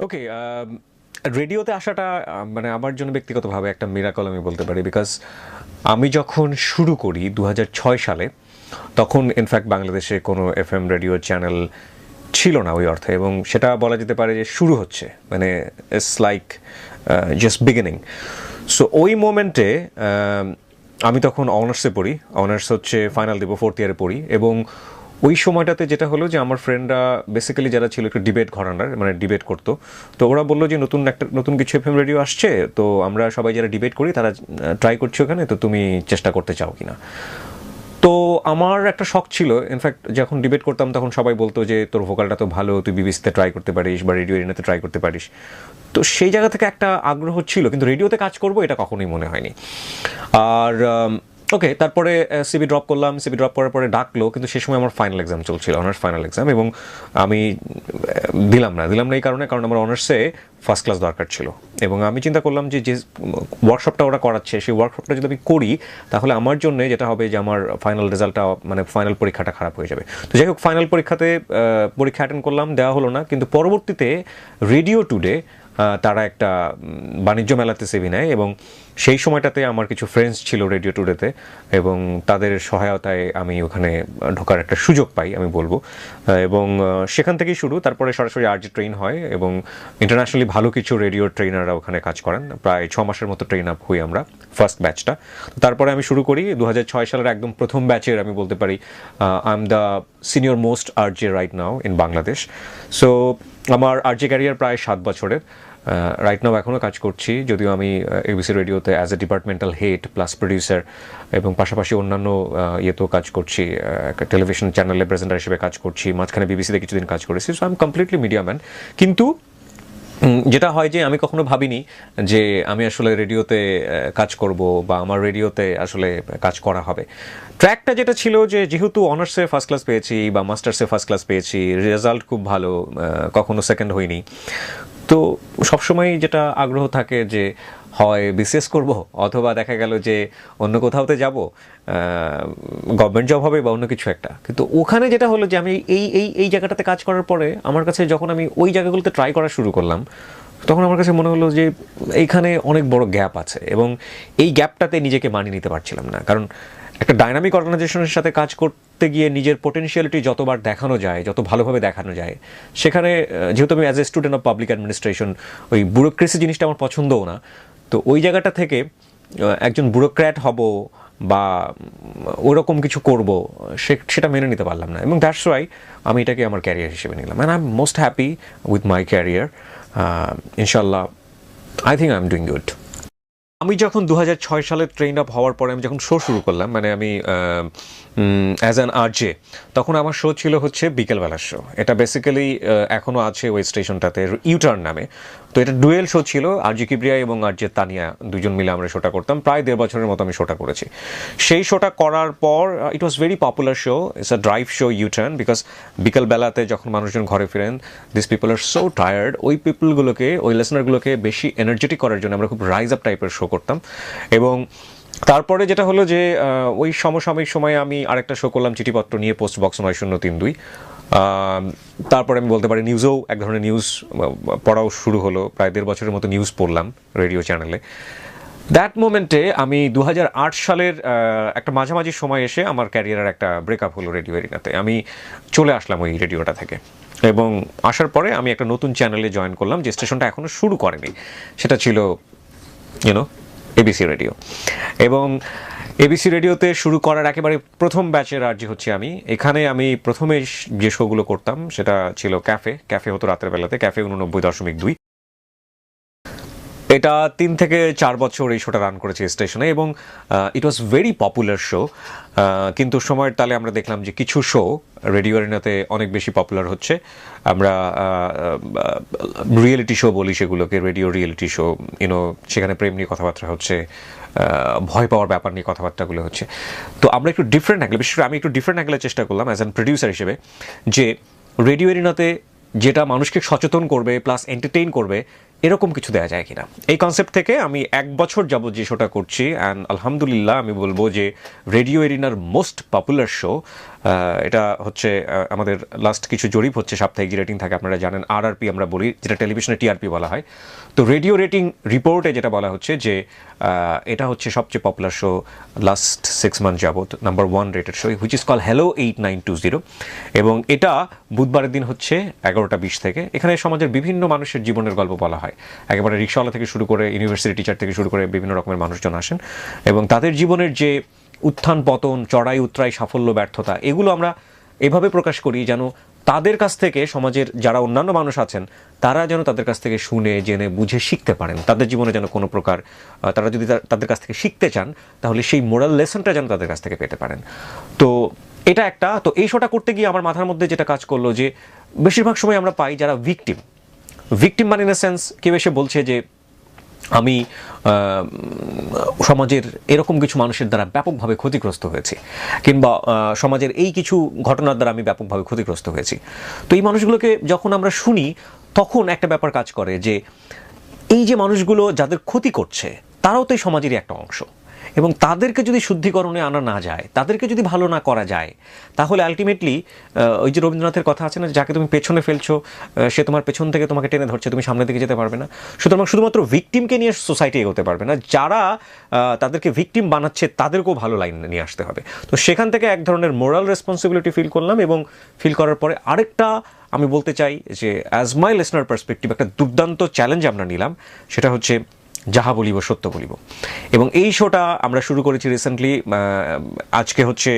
ওকে রেডিওতে আসাটা মানে আমার জন্য ব্যক্তিগতভাবে একটা মিরাকল আমি বলতে পারি বিকজ আমি যখন শুরু করি দু হাজার ছয় সালে, তখন ইনফ্যাক্ট বাংলাদেশে কোনো এফ এম রেডিও চ্যানেল ছিল না ওই অর্থে এবং সেটা বলা যেতে পারে যে শুরু হচ্ছে মানে it's like just beginning so ওই মোমেন্টে আমি তখন অনার্সে পড়ি অনার্স হচ্ছে ফাইনাল দেবো ফোর্থ ইয়ারে পড়ি এবং ওই সময়টাতে যেটা হলো যে আমার ফ্রেন্ডরা বেসিক্যালি যারা ছিল একটু ডিবেট ঘরানার মানে ডিবেট করতো। তো ওরা বলল যে নতুন একটা, নতুন কিছু এফএম রেডিও আসছে, তো আমরা সবাই যারা ডিবেট করি তারা ট্রাই করছি ওখানে, তো তুমি চেষ্টা করতে চাও কিনা। তো আমার একটা শখ ছিল ইনফ্যাক্ট যখন ডিবেট করতাম তখন সবাই বলতো যে তোর ভোকালটা তো ভালো, তুই বিবিসিতে ট্রাই করতে পারিস বা রেডিও এরিনাতে ট্রাই করতে পারিস। তো সেই জায়গা থেকে একটা আগ্রহ ছিল, কিন্তু রেডিওতে কাজ করব এটা কখনোই মনে হয়নি। আর ওকে তারপরে সিবি ড্রপ করলাম সিবি ড্রপ করার পরে ডাকলো, কিন্তু সেই সময় আমার ফাইনাল এক্সাম চলছিল অনার্স ফাইনাল এক্সাম এবং আমি দিলাম না। দিলাম না এই কারণে, কারণ আমার অনার্সে ফার্স্ট ক্লাস দরকার ছিল। এবং আমি চিন্তা করলাম যে যে ওয়ার্কশপটা ওরা করাচ্ছে, সেই ওয়ার্কশপটা যদি আমি করি, তাহলে আমার জন্য যেটা হবে যে, আমার ফাইনাল রেজাল্টটা মানে ফাইনাল পরীক্ষাটা খারাপ হয়ে যাবে। তো যাই হোক ফাইনাল পরীক্ষাতে পরীক্ষা অ্যাটেন্ড করলাম, দেওয়া হলো না, কিন্তু পরবর্তীতে রেডিও টুডে তারা একটা বাণিজ্য মেলাতে সেভি নেয় এবং সেই সময়টাতে আমার কিছু ফ্রেন্ডস ছিল রেডিও টুডেতে এবং তাদের সহায়তায় আমি ওখানে ঢোকার একটা সুযোগ পাই, আমি বলব। এবং সেখান থেকেই শুরু। তারপরে সরাসরি আরজি ট্রেন হয় এবং ইন্টারন্যাশনালি ভালো কিছু রেডিও ট্রেনাররা ওখানে কাজ করেন। প্রায় ছ মাসের মতো ট্রেন আপ হই আমরা ফার্স্ট ব্যাচটা তারপরে আমি শুরু করি দু হাজার ছয় সালের একদম প্রথম ব্যাচের আমি বলতে পারি I am the senior most RJ right now in Bangladesh so আমার আরজে ক্যারিয়ার প্রায় সাত বছরের। রাইট নাও এখনও কাজ করছি, যদিও আমি এবিসি রেডিওতে as a departmental head plus producer এবং পাশাপাশি অন্যান্য ইয়েতেও কাজ করছি টেলিভিশন চ্যানেলে প্রেজেন্টার হিসেবে কাজ করছি, মাঝখানে বিবিসিতে কিছুদিন কাজ করেছি so I am completely media man কিন্তু যেটা হয় যে আমি কখনো ভাবিনি যে আমি আসলে রেডিওতে কাজ করব বা আমার রেডিওতে আসলে কাজ করা হবে। ট্র্যাকটা যেটা ছিল যে যেহেতু অনার্সে ফার্স্ট ক্লাস পেয়েছি বা মাস্টার্সে ফার্স্ট ক্লাস পেয়েছি রেজাল্ট খুব ভালো কখনো সেকেন্ড হইনি তো সবসময় যেটা আগ্রহ থাকে যে, হয় বিসিএস করব, অথবা দেখা গেল যে অন্য কোথাওতে যাব গভর্নমেন্ট জব হবে বা অন্য কিছু একটা। কিন্তু ওখানে যেটা হলো যে আমি এই এই এই জায়গাটাতে কাজ করার পরে আমার কাছে যখন আমি ওই জায়গাগুলোতে ট্রাই করা শুরু করলাম, তখন আমার কাছে মনে হলো যে এইখানে অনেক বড় গ্যাপ আছে এবং এই গ্যাপটাতে নিজেকে মানিয়ে নিতে পারছিলাম না। কারণ একটা ডাইনামিক অর্গানাইজেশনের সাথে কাজ করতে গিয়ে নিজের পোটেনশিয়ালিটি যতবার দেখানো যায়, যত ভালোভাবে দেখানো যায়, সেখানে যেহেতু আমি as a student of public administration ওই ব্যুরোক্রেসি জিনিসটা আমার পছন্দও না, তো ওই জায়গাটা থেকে একজন ব্যুরোক্র্যাট হব বা ওরকম কিছু করব সেটা মেনে নিতে পারলাম না। এবং দ্যাটস ওয়াই আমি এটাকে আমার ক্যারিয়ার হিসেবে নিলাম। And I am most happy with my career ইনশাল্লাহ I think I am doing good আমি যখন দু হাজার ছয় সালে ট্রেন আপ হওয়ার পরে আমি যখন শো শুরু করলাম মানে আমি অ্যাজ অ্যান আরজে তখন আমার শো ছিল হচ্ছে বিকেলবেলার শো এটা বেসিক্যালি এখনও আছে ওই স্টেশনটাতে ইউটার্ন নামে। তো এটা ডুয়েল শো ছিল, আরজি কিবরিয়া এবং আরজে তানিয়া দুজন মিলে আমরা শোটা করতাম। প্রায় দেড় বছরের মতো আমি শোটা করেছি। সেই শোটা করার পর it was very popular show it's a drive show U turn because বিকেলবেলাতে যখন মানুষজন ঘরে ফিরেন this people are so tired ওই পিপলগুলোকে ওই লিসনারগুলোকে বেশি এনার্জেটিক করার জন্য আমরা খুব রাইজ আপ টাইপের শো করতাম। এবং তারপরে যেটা হলো যে ওই সমসাময়িক সময়ে আমি আরেকটা শো করলাম চিঠিপত্র নিয়ে পোস্ট বক্স নয় শূন্য তিন দুই। তারপরে আমি বলতে পারি নিউজেও এক ধরনের নিউজ পড়াও শুরু হলো। প্রায় দেড় বছরের মতো নিউজ পড়লাম রেডিও চ্যানেলে দ্যাট মোমেন্টে আমি দু হাজার আট সালের একটা মাঝামাঝি সময় এসে আমার ক্যারিয়ারের একটা ব্রেকআপ হলো রেডিও এরিনাতে আমি চলে আসলাম ওই রেডিওটা থেকে। এবং আসার পরে আমি একটা নতুন চ্যানেলে জয়েন করলাম, যে স্টেশনটা এখনও শুরু করেনি। সেটা ছিল ইউনো এবিসি রেডিও এবং এবিসি রেডিওতে শুরু করার একেবারে প্রথম ব্যাচের আর যে হচ্ছে আমি। এখানে আমি প্রথমে যে শোগুলো করতাম, সেটা ছিল ক্যাফে। ক্যাফে হতো রাতের বেলাতে, ক্যাফে উননব্বই দশমিক দুই। এটা তিন থেকে চার বছর এই শোটা রান করেছে স্টেশনে এবং it was very popular show কিন্তু সময়ের তালে আমরা দেখলাম যে কিছু শো রেডিও এরিনাতে অনেক বেশি পপুলার হচ্ছে। আমরা রিয়েলিটি শো বলি সেগুলোকে রেডিও রিয়েলিটি শো ইউনো সেখানে প্রেম নিয়ে কথাবার্তা হচ্ছে ভয় পাওয়ার ব্যাপার নিয়ে কথাবার্তাগুলো হচ্ছে। তো আমরা একটু ডিফারেন্ট অ্যাঙ্গেল বিশেষ করে আমি একটু ডিফারেন্ট অ্যাঙ্গেলের চেষ্টা করলাম অ্যাজ অ্যান প্রডিউসার হিসেবে, যে রেডিও এরিনাতে যেটা মানুষকে সচেতন করবে প্লাস এন্টারটেইন করবে এরকম কিছু দেওয়া যায় কিনা? এই কনসেপ্ট থেকে আমি এক বছর যাবত যে শোটা করছি অ্যান্ড আলহামদুলিল্লাহ আমি বলব যে রেডিও এরিনার মোস্ট পপুলার শো এটা হচ্ছে আমাদের লাস্ট কিছু জরিপ হচ্ছে, সাপ্তাহিক রেটিং থাকে, আপনারা জানেন আরআরপি আমরা বলি, যেটা টেলিভিশনে টিআরপি বলা হয়। তো রেডিও রেটিং রিপোর্টে যেটা বলা হচ্ছে যে এটা হচ্ছে সবচেয়ে popular show last six month যাবৎ number one rated show which is call hello eight nine two zero এবং এটা বুধবারের দিন হচ্ছে এগারোটা বিশ থেকে। এখানে সমাজের বিভিন্ন মানুষের জীবনের গল্প বলা হয়। একেবারে রিক্সাওয়ালা থেকে শুরু করে ইউনিভার্সিটি টিচার থেকে শুরু করে, বিভিন্ন রকমের মানুষজন আসেন। এবং তাদের জীবনের যে উত্থান, পতন, চড়াই উত্তরাই সাফল্য, ব্যর্থতা, এগুলো আমরা এভাবে প্রকাশ করি যেন তাদের কাছ থেকে সমাজের যারা অন্যান্য মানুষ আছেন, তারা যেন তাদের কাছ থেকে শুনে, জেনে, বুঝে শিখতে পারেন। তাদের জীবনে যেন কোনো প্রকার তারা যদি তাদের কাছ থেকে শিখতে চান, তাহলে সেই মোরাল লেসনটা যেন তাদের কাছ থেকে পেতে পারেন। তো এটা একটা, তো এই শোটা করতে গিয়ে আমার মাথার মধ্যে যেটা কাজ করল যে, বেশিরভাগ সময় আমরা পাই যারা ভিকটিম ভিকটিম মানে ইন সেন্স কেউ এসে বলছে যে আমি সমাজের এরকম কিছু মানুষের দ্বারা ব্যাপকভাবে ক্ষতিগ্রস্ত হয়েছি, কিংবা সমাজের এই কিছু ঘটনার দ্বারা আমি ব্যাপকভাবে ক্ষতিগ্রস্ত হয়েছি। তো এই মানুষগুলোকে যখন আমরা শুনি, তখন একটা ব্যাপার কাজ করে যে, এই যে মানুষগুলো যাদের ক্ষতি করছে, তারাও তো এই সমাজেরই একটা অংশ। এবং তাদেরকে যদি শুদ্ধিকরণে আনা না যায়, তাদেরকে যদি ভালো না করা যায়, তাহলে আলটিমেটলি ওই যে রবীন্দ্রনাথের কথা আছে না যাকে তুমি পেছনে ফেলছো সে তোমার পেছন থেকে তোমাকে টেনে ধরছে, তুমি সামনের দিকে যেতে পারবে না। সুতরাং শুধুমাত্র ভিকটিমকে নিয়ে সোসাইটি এগোতে পারবে না, যারা তাদেরকে ভিকটিম বানাচ্ছে, তাদেরকেও ভালো লাইন নিয়ে আসতে হবে। তো সেখান থেকে এক ধরনের মোরাল রেসপন্সিবিলিটি ফিল করলাম এবং ফিল করার পরে আরেকটা আমি বলতে চাই যে অ্যাজ মাই লিসনার পার্সপেক্টিভ একটা দুর্দান্ত চ্যালেঞ্জ আমরা নিলাম, সেটা হচ্ছে যাহা বলিব, সত্য বলিব। এবং এই শোটা আমরা শুরু করেছি রিসেন্টলি আজকে হচ্ছে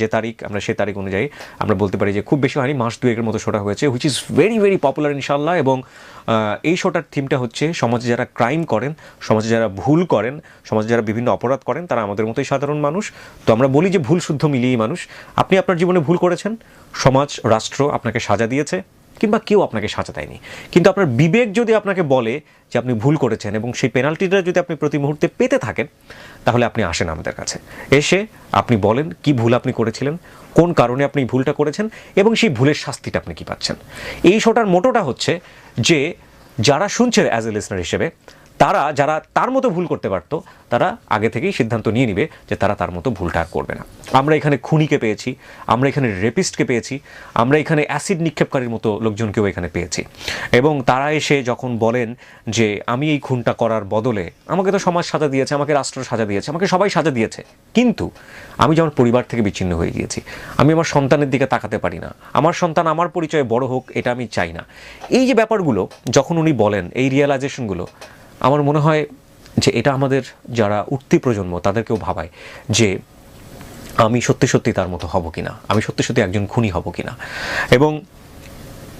যে তারিখ, আমরা সে তারিখ অনুযায়ী আমরা বলতে পারি যে খুব বেশি হয়নি, মাস দুয়েকের মতো শোটা হয়েছে which is very very popular ইনশাল্লাহ এবং এই শোটার থিমটা হচ্ছে সমাজে যারা ক্রাইম করেন, সমাজে যারা ভুল করেন, সমাজে যারা বিভিন্ন অপরাধ করেন, তারা আমাদের মতোই সাধারণ মানুষ। তো আমরা বলি যে ভুল শুদ্ধ মিলিয়েই মানুষ। আপনি আপনার জীবনে ভুল করেছেন? সমাজ, রাষ্ট্র আপনাকে সাজা দিয়েছে। কিংবা কেউ আপনাকে সাজা দেয়নি। কিন্তু আপনার বিবেক যদি আপনাকে বলে যে আপনি ভুল করেছেন এবং সেই পেনাল্টিটা যদি আপনি প্রতি মুহূর্তে পেতে থাকেন, তাহলে আপনি আসেন আমাদের কাছে। এসে আপনি বলেন কি ভুল আপনি করেছিলেন, কোন কারণে আপনি ভুলটা করেছেন এবং সেই ভুলের শাস্তিটা আপনি কি পাচ্ছেন। এই শোটার মোটোটা হচ্ছে যে, যারা শুনছেন অ্যাজ এ লিসনার হিসেবে তারা, যারা তার মতো ভুল করতে পারতো, তারা আগে থেকেই সিদ্ধান্ত নিয়ে নিবে যে তারা তার মতো ভুলটা আর করবে না। আমরা এখানে খুনিকে পেয়েছি, আমরা এখানে রেপিস্টকে পেয়েছি, আমরা এখানে অ্যাসিড নিক্ষেপকারীর মতো লোকজনকেও এখানে পেয়েছি। এবং তারা এসে যখন বলেন যে, আমি এই খুনটা করার বদলে আমাকে তো সমাজ সাজা দিয়েছে, আমাকে রাষ্ট্র সাজা দিয়েছে, আমাকে সবাই সাজা দিয়েছে। কিন্তু আমি যেমন পরিবার থেকে বিচ্ছিন্ন হয়ে গিয়েছি, আমি আমার সন্তানের দিকে তাকাতে পারি না, আমার সন্তান আমার পরিচয়ে বড় হোক, এটা আমি চাই না। এই যে ব্যাপারগুলো, যখন উনি বলেন, এই রিয়েলাইজেশনগুলো আমার মনে হয় যে এটা আমাদের যারা উঠতি প্রজন্ম, তাদেরকেও ভাবায় যে আমি সত্যি সত্যি তার মতো হব কিনা, আমি সত্যি সত্যি একজন খুনি হব কিনা। এবং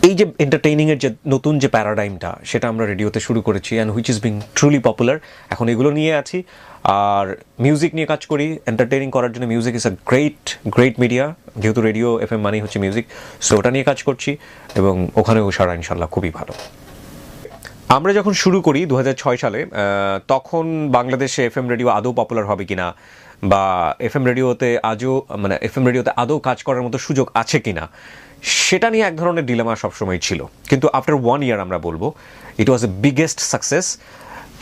এই যে এন্টারটেইনিংয়ের যে নতুন যে প্যারাডাইমটা সেটা আমরা রেডিওতে শুরু করেছি and which is being truly popular এখন এগুলো নিয়ে আছি। আর মিউজিক নিয়ে কাজ করি এন্টারটেইনিং করার জন্য music is a great great media যেহেতু রেডিও এফ এম মানেই হচ্ছে মিউজিক সো ওটা নিয়ে কাজ করছি, এবং ওখানেও সারা ইনশাল্লাহ খুবই ভালো। আমরা যখন শুরু করি দু হাজার ছয় সালে তখন বাংলাদেশে এফ এম রেডিও আদৌ পপুলার হবে কিনা বা এফ এম রেডিওতে আজও মানে এফ এম রেডিওতে আদৌ কাজ করার মতো সুযোগ আছে কিনা, সেটা নিয়ে এক ধরনের ডিলেমা সবসময় ছিল। কিন্তু আফটার ওয়ান ইয়ার আমরা বলব it was a biggest success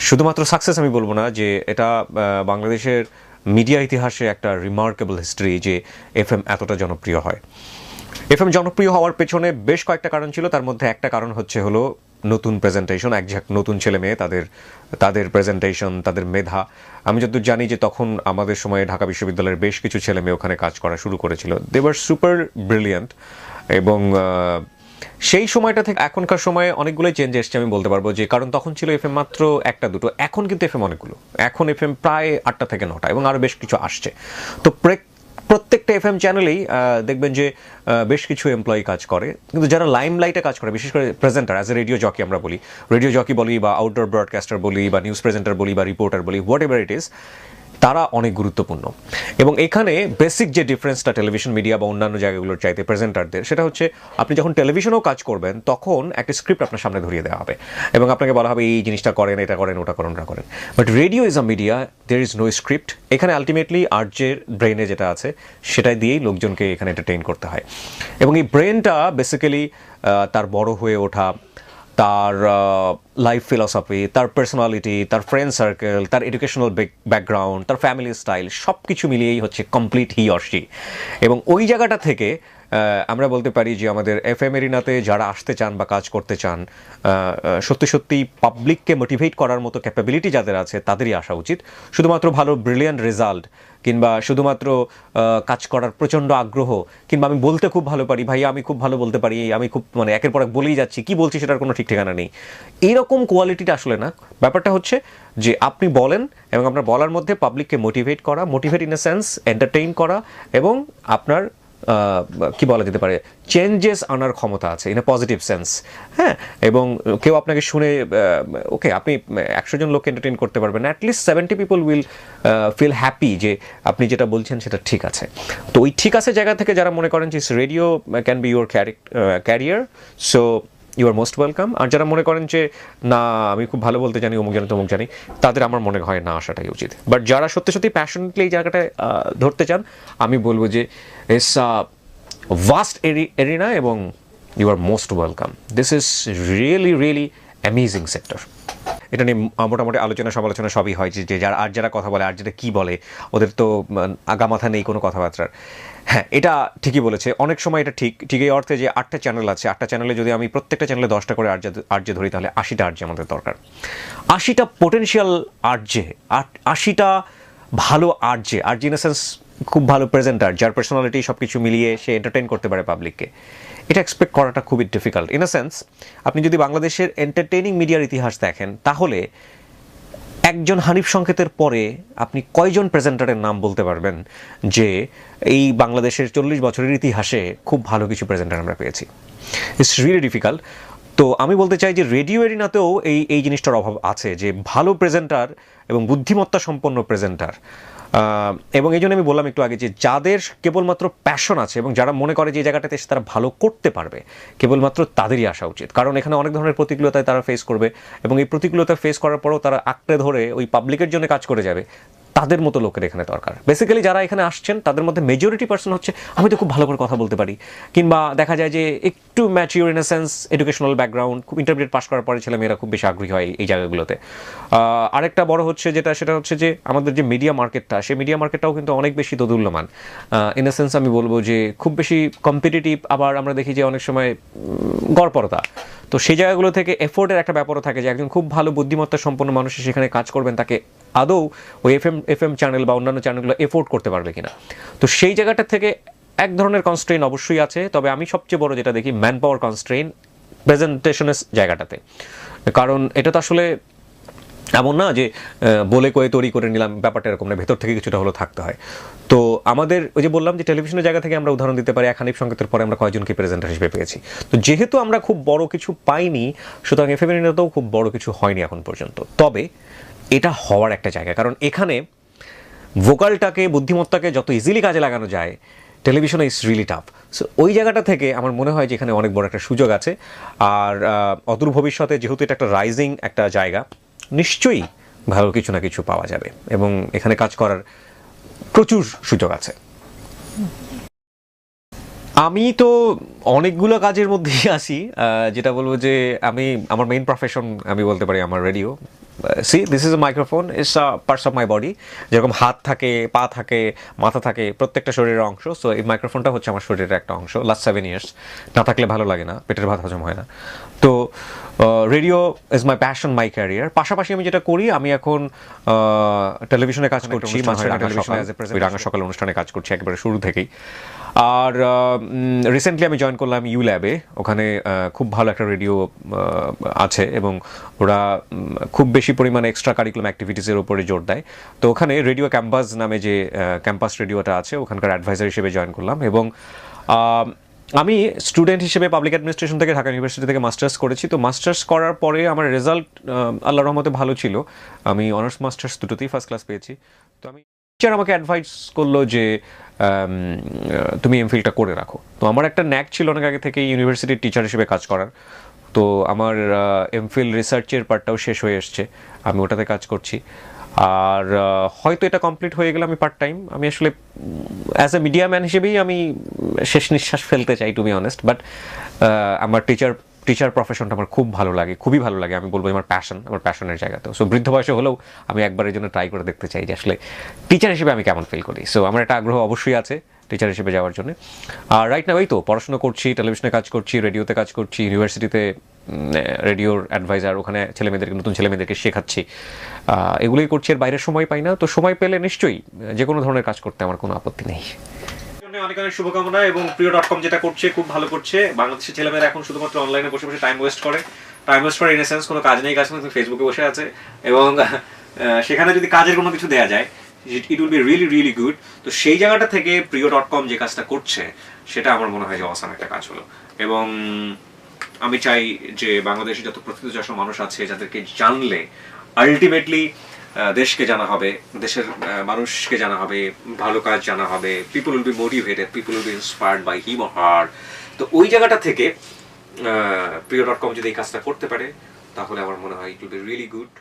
শুধুমাত্র সাকসেস আমি বলব না, যে এটা বাংলাদেশের মিডিয়া ইতিহাসে একটা রিমার্কেবল হিস্ট্রি যে এফ এম এতটা জনপ্রিয় হয়। এফএম জনপ্রিয় হওয়ার পেছনে বেশ কয়েকটা কারণ ছিল, তার মধ্যে একটা কারণ হচ্ছে হলো নতুন প্রেজেন্টেশন এক ঝাঁক নতুন ছেলে মেয়ে তাদের তাদের প্রেজেন্টেশন তাদের মেধা। আমি যতদূর জানি যে তখন আমাদের সময়ে ঢাকা বিশ্ববিদ্যালয়ের বেশ কিছু ছেলে মেয়ে ওখানে কাজ করা শুরু করেছিল। দে সুপার ব্রিলিয়ান্ট এবং সেই সময়টা থেকে এখনকার সময়ে অনেকগুলোই চেঞ্জ এসছে, আমি বলতে পারব যে কারণ তখন ছিল এফএম মাত্র একটা, দুটো। এখন কিন্তু এফএম অনেকগুলো। এখন এফএম প্রায় আটটা থেকে নটা এবং আরও বেশ কিছু আসছে। তো প্রেক- প্রত্যেকটা এফ এম চ্যানেলেই দেখবেন যে বেশ কিছু এমপ্লয়ি কাজ করে। কিন্তু যারা লাইম লাইটে কাজ করে, বিশেষ করে presenter as a radio jockey আমরা বলি রেডিও জকি বলি বা আউটডোর ব্রডকাস্টার বলি বা নিউজ প্রেজেন্টার বলি বা রিপোর্টার বলি হোয়াট এভার ইট ইজ তারা অনেক গুরুত্বপূর্ণ। এবং এখানে বেসিক যে ডিফারেন্সটা টেলিভিশন মিডিয়া বা অন্যান্য জায়গাগুলোর চাইতে প্রেজেন্টারদের সেটা হচ্ছে আপনি যখন টেলিভিশনেও কাজ করবেন, তখন একটা স্ক্রিপ্ট আপনার সামনে ধরিয়ে দেওয়া হবে। এবং আপনাকে বলা হবে, এই জিনিসটা করেন, এটা করেন, ওটা করেন ওটা করেন। But radio is a media there is no script এখানে আলটিমেটলি আর্যের ব্রেনে যেটা আছে, সেটাই দিয়েই লোকজনকে এখানে এন্টারটেইন করতে হয়। এবং এই ব্রেনটা বেসিক্যালি তার বড় হয়ে ওঠা তার লাইফ ফিলসফি তার পার্সোনালিটি তার ফ্রেন্ড সার্কেল তার এডুকেশনাল ব্যাকগ্রাউন্ড তার ফ্যামিলি স্টাইল সব কিছু মিলিয়েই হচ্ছে কমপ্লিট হি অর্শি এবং ওই জায়গাটা থেকে আমরা বলতে পারি যে আমাদের এফ এম এরিনাতে যারা আসতে চান বা কাজ করতে চান সত্যি সত্যি পাবলিককে মোটিভেট করার মতো ক্যাপাবিলিটি যাদের আছে, তাদেরই আসা উচিত। শুধুমাত্র ভালো ব্রিলিয়ান্ট রেজাল্ট কিংবা শুধুমাত্র কাজ করার প্রচণ্ড আগ্রহ, কিংবা আমি বলতে খুব ভালো পারি ভাই আমি খুব ভালো বলতে পারি, আমি খুব মানে একের পর এক বলেই যাচ্ছি, কি বলছি সেটার কোনো ঠিক ঠিকানা নেই। এইরকম কোয়ালিটিটা আসলে না। ব্যাপারটা হচ্ছে যে আপনি বলেন এবং আপনার বলার মধ্যে পাবলিককে মোটিভেট করা motivate in a sense entertain করা এবং আপনার কি বলা যেতে পারে চেঞ্জেস আনার ক্ষমতা আছে ইন এ পজিটিভ সেন্স হ্যাঁ? এবং কেউ আপনাকে শুনে ওকে আপনি একশো জন লোককে এন্টারটেন করতে পারবেন at least seventy people will feel happy যে আপনি যেটা বলছেন সেটা ঠিক আছে। তো ওই ঠিক আছে জায়গা থেকে যারা মনে করেন যে radio can be your career so you are most welcome আর যারা মনে করেন যে, না, আমি খুব ভালো বলতে জানি, অমুক জানি, তমুক জানি, তাদের আমার মনে হয় না আসাটাই উচিত। বাট যারা সত্যি সত্যি প্যাশনেটলি এই জায়গাটায় ধরতে চান, আমি বলব যে ইটস ভাস্ট এরিনা এবং you are most welcome this is really really amazing sector এটা নিয়ে মোটামুটি আলোচনা সমালোচনা সবই হয় যে যারা, আর যারা কথা বলে, আর যেটা কী বলে, ওদের তো আগা মাথা নেই কোনো কথাবার্তার। হ্যাঁ এটা ঠিকই বলেছে। অনেক সময় এটা ঠিক ঠিক এই অর্থে যে আটটা চ্যানেল আছে, আটটা চ্যানেলে যদি আমি প্রত্যেকটা চ্যানেলে দশটা করে আর্য আর্য ধরি, তাহলে আশিটা আর্য আমাদের দরকার। আশিটা পোটেনশিয়াল আর্যে আশিটা ভালো আর্যে, আর্য ইন সেন্স খুব ভালো প্রেজেন্টার যার পার্সোনালিটি সব কিছু মিলিয়ে সে এন্টারটেন করতে পারে পাবলিককে এটা এক্সপেক্ট করাটা খুবই ডিফিকাল্ট ইন সেন্স আপনি যদি বাংলাদেশের এন্টারটেইনিং মিডিয়ার ইতিহাস দেখেন, তাহলে একজন হানিফ সংকেতের পরে আপনি কয়জন প্রেজেন্টারের নাম বলতে পারবেন যে এই বাংলাদেশের চল্লিশ বছরের ইতিহাসে খুব ভালো কিছু প্রেজেন্টার আমরা পেয়েছি? ইটস রিয়েলি ডিফিকাল্ট তো আমি বলতে চাই যে রেডিও এরিনাতেও এই এই জিনিসটার অভাব আছে যে ভালো প্রেজেন্টার এবং বুদ্ধিমত্তা সম্পন্ন প্রেজেন্টার এবং এই জন্য আমি বললাম একটু আগে যে যাদের কেবলমাত্র প্যাশন আছে এবং যারা মনে করে যে এই জায়গাটাতে এসে তারা ভালো করতে পারবে, কেবলমাত্র তাদেরই আসা উচিত। কারণ এখানে অনেক ধরনের প্রতিকূলতায় তারা ফেস করবে এবং এই প্রতিকূলতা ফেস করার পরেও তারা আঁকড়ে ধরে ওই পাবলিকের জন্য কাজ করে যাবে। তাদের মতো লোকের এখানে দরকার। বেসিক্যালি যারা এখানে আসছেন, তাদের মধ্যে মেজরিটি পার্সন হচ্ছে, আমি তো খুব ভালো করে কথা বলতে পারি। কিংবা দেখা যায় যে একটু mature in sense educational background খুব ইন্টারমিডিয়েট পাস করার পরে ছেলেমেয়েরা খুব বেশি আগ্রহী হয় এই জায়গাগুলোতে। আরেকটা বড় হচ্ছে যেটা, সেটা হচ্ছে যে আমাদের যে মিডিয়া মার্কেটটা সেই মিডিয়া মার্কেটটাও কিন্তু অনেক বেশি দোদুল্যমান ইন সেন্স আমি বলব যে খুব বেশি কম্পিটিটিভ আবার আমরা দেখি যে অনেক সময় গড়পরতা তো সেই জায়গাগুলো থেকে এফোর্টের একটা ব্যাপারও থাকে যে একজন খুব ভালো বুদ্ধিমত্তা সম্পন্ন মানুষ সেখানে কাজ করবেন, তাকে আদৌ ওই F M F M channel বা অন্যান্য চ্যানেলগুলো এফোর্ড করতে পারবে কিনা। তো সেই জায়গাটা থেকে এক ধরনের কনস্ট্রেন অবশ্যই আছে, তবে আমি সবচেয়ে বড় যেটা দেখি ম্যান পাওয়ার কনস্ট্রেন প্রেজেন্টেশনের জায়গাটাতে। কারণ এটা তো আসলে এমন না যে বলে কয়ে তৈরি করে নিলাম, ব্যাপারটা এরকম না, ভেতর থেকে কিছুটা হলো থাকতে হয়। তো আমাদের ওই যে বললাম যে, টেলিভিশনের জায়গা থেকে আমরা উদাহরণ দিতে পারি এক হানিফ সংকেতের পরে আমরা কয়েকজনকে প্রেজেন্টার হিসেবে পেয়েছি। তো যেহেতু আমরা খুব বড় কিছু পাইনি, সুতরাং এফ এফএমএনতেও খুব বড় কিছু হয়নি এখন পর্যন্ত। তবে এটা হওয়ার একটা জায়গা, কারণ এখানে ভোকালটাকে, বুদ্ধিমত্তাকে যত ইজিলি কাজে লাগানো যায় টেলিভিশনে ইজ রিলি টাফ সো ওই জায়গাটা থেকে আমার মনে হয় যে, এখানে অনেক বড় একটা সুযোগ আছে। আর অদূর ভবিষ্যতে যেহেতু এটা একটা রাইজিং একটা জায়গা নিশ্চয়ই ভালো কিছু না কিছু পাওয়া যাবে এবং এখানে কাজ করার প্রচুর সুযোগ আছে। আমি তো অনেকগুলো কাজের মধ্যেই আসি যেটা বলব যে আমি, আমার মেইন প্রফেশন আমি বলতে পারি আমার radio see this is a microphone a parts of my body যেরকম হাত থাকে পা থাকে মাথা থাকে প্রত্যেকটা শরীরের অংশ। সো এই মাইক্রোফোনটা হচ্ছে আমার শরীরের একটা অংশ লাস্ট সেভেন ইয়ার্স না থাকলে ভালো লাগে না পেটের ভাত হজম হয় না। তো radio is my passion my career পাশাপাশি আমি যেটা করি আমি এখন টেলিভিশনে কাজ করছি রাঙা সকাল অনুষ্ঠানে কাজ করছি একেবারে শুরু থেকেই। আর রিসেন্টলি আমি জয়েন করলাম ইউ ল্যাবে ওখানে খুব ভালো একটা রেডিও আছে এবং ওরা খুব বেশি পরিমাণে এক্সট্রা কারিকুলাম অ্যাক্টিভিটিসের উপরে জোর দেয়। তো ওখানে রেডিও ক্যাম্পাস নামে যে ক্যাম্পাস রেডিওটা আছে, ওখানকার অ্যাডভাইজার হিসেবে জয়েন করলাম এবং আমি স্টুডেন্ট হিসেবে পাবলিক অ্যাডমিনিস্ট্রেশন থেকে, ঢাকা ইউনিভার্সিটি থেকে মাস্টার্স করেছি। তো মাস্টার্স করার পরে আমার রেজাল্ট আল্লাহ রহমতে ভালো ছিল। আমি অনার্স মাস্টার্স দুটোতেই ফার্স্ট ক্লাস পেয়েছি। তো আমি টিচার আমাকে অ্যাডভাইস করল যে তুমি এমফিলটা করে রাখো। তো আমার একটা ন্যাক ছিল অনেক আগে থেকে ইউনিভার্সিটির টিচার হিসেবে কাজ করার। তো আমার এমফিল রিসার্চের পার্টটাও শেষ হয়ে এসছে। আমি ওটাতে কাজ করছি। আর হয়তো এটা কমপ্লিট হয়ে গেলে আমি পার্ট টাইম আমি আসলে অ্যাজ এ মিডিয়া ম্যান হিসেবেই আমি শেষ নিঃশ্বাস ফেলতে চাই টু বি অনেস্ট বাট আমার টিচার টিচার প্রফেশনটা আমার খুব ভালো লাগে, খুবই ভালো লাগে, আমি বলব আমার প্যাশন আমার প্যাশনের জায়গাতে সো বৃদ্ধ বয়সে হলেও আমি একবারের জন্য ট্রাই করে দেখতে চাই যে আসলে টিচার হিসেবে আমি কেমন ফিল করি। সো আমার একটা আগ্রহ অবশ্যই আছে টিচার হিসেবে যাওয়ার জন্য। আর রাইট না ওই তো, পড়াশোনা করছি টেলিভিশনে কাজ করছি রেডিওতে কাজ করছি ইউনিভার্সিটিতে রেডিওর অ্যাডভাইজার ওখানে ছেলেমেয়েদেরকে নতুন ছেলেমেয়েদেরকে শেখাচ্ছি। এগুলোই করছি, এর বাইরের সময় পাই না, তো সময় পেলে নিশ্চয়ই যে কোনো ধরনের কাজ করতে আমার কোনো আপত্তি নেই। জন্য অনেক অনেক শুভকামনা এবং প্রিয় ডট কম যেটা করছে, খুব ভালো করছে। বাংলাদেশের ছেলেমেয়েরা এখন শুধুমাত্র অনলাইনে বসে বসে টাইম ওয়েস্ট করে। টাইম ওয়েস্ট করে ইন সেন্স কোনো কাজ নেই কাজ নেই ফেসবুকে বসে আছে। এবং সেখানে যদি কাজের কোনো কিছু দেওয়া যায় it will be really really good তো সেই জায়গাটা থেকে প্রিয় ডট কম যে কাজটা করছে, সেটা আমার মনে হয় যে অসাম একটা কাজ হলো। এবং আমি চাই যে বাংলাদেশে যত প্রথিতযশ মানুষ আছে, যাদেরকে জানলে আলটিমেটলি দেশকে জানা হবে, দেশের মানুষকে জানা হবে, ভালো কাজ জানা হবে people will be motivated people will be inspired by him her তো ওই জায়গাটা থেকে প্রিয় ডট কম যদি এই কাজটা করতে পারে, তাহলে আমার মনে হয় it will be really good